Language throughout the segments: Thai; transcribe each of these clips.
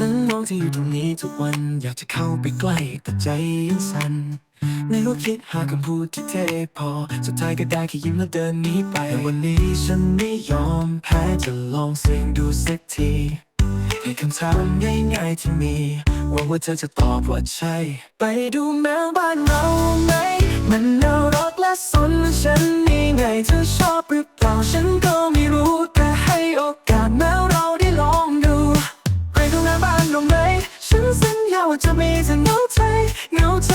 นั่งมองเธออยู่ตรงนี้ทุกวันอยากจะเข้าไปใกล้แต่ใจยังสั่นในหัวคิดหาคำพูดที่เท่พอ สุดท้ายก็ได้แค่ยิ้มแล้วเดินหนีไปแต่วันนี้ฉันไม่ยอมแพ้จะลองเสี่ยงดูสักทีให้คำถามง่ายๆที่มีหวังว่าเธอจะตอบว่าใช่ ไปดูแมวบ้านเราไหมมัน ว่าจะไม่จะเหงาใจเหงาใจ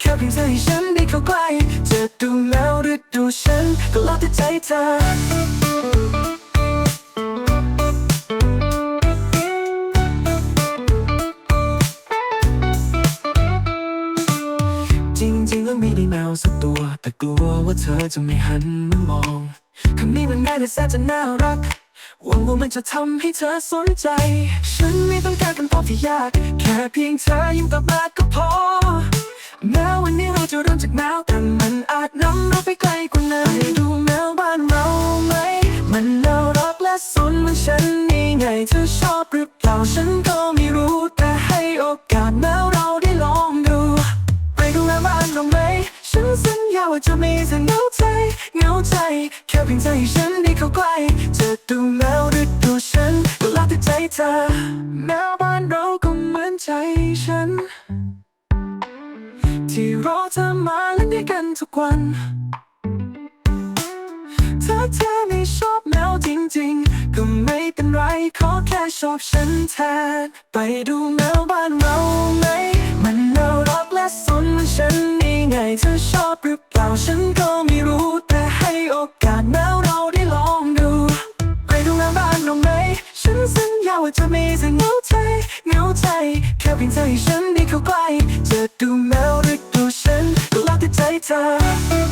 แค่เพียงเธอให้ฉันได้เข้าใกล้จะดูแมวหรือดูฉันก็แล้วแต่ใจเธอจริงๆแล้วมีได้แมวสักตัว แต่กลัวว่าเธอจะไม่หันมามองคำนี้มันง่ายแต่แสนจะน่ารักหวังว่ามันจะทำให้เธอสนใจ ฉันไม่ต้องการคำตอบ ที่ยาก แค่เพียงเธอยิ้มตอบมาก็พอ แม้วันนี้เราจะเริ่มจากแมวแต่มันอาจนำเราไปไกลกว่านั้นไปดูแมวบ้านเราไหม มันน่ารักและสนเหมือนฉันนี่ไงเธอชอบหรือเปล่าฉันก็ไม่รู้แต่ให้โอกาสแมวเราได้ลองดู ไปดูแลบ้านเราไหมฉันสัญญาว่าจะไม่จะเหงาใจเหงาใจ แค่เพียงใจฉันได้เข้าใกล้จะดูแมวหรือดูฉันก็แล้วแต่ใจเธอแมว ใจฉัน ที่รอเธอมาเล่นด้วยกันทุกวัน ถ้าเธอไม่ชอบแมวจริงๆ ก็ไม่เป็นไร ขอแค่ชอบฉันแทน ไปดูแมวบ้านเราไหม มันน่ารักและสนมือนฉันนี่ไงเธอชอบหรือเปล่าฉันก็ม่ เพียงเธอให้ฉันได้เข้าใกล้จะดูแมวหรือดูฉันก็แล้วแต่ใจเธอ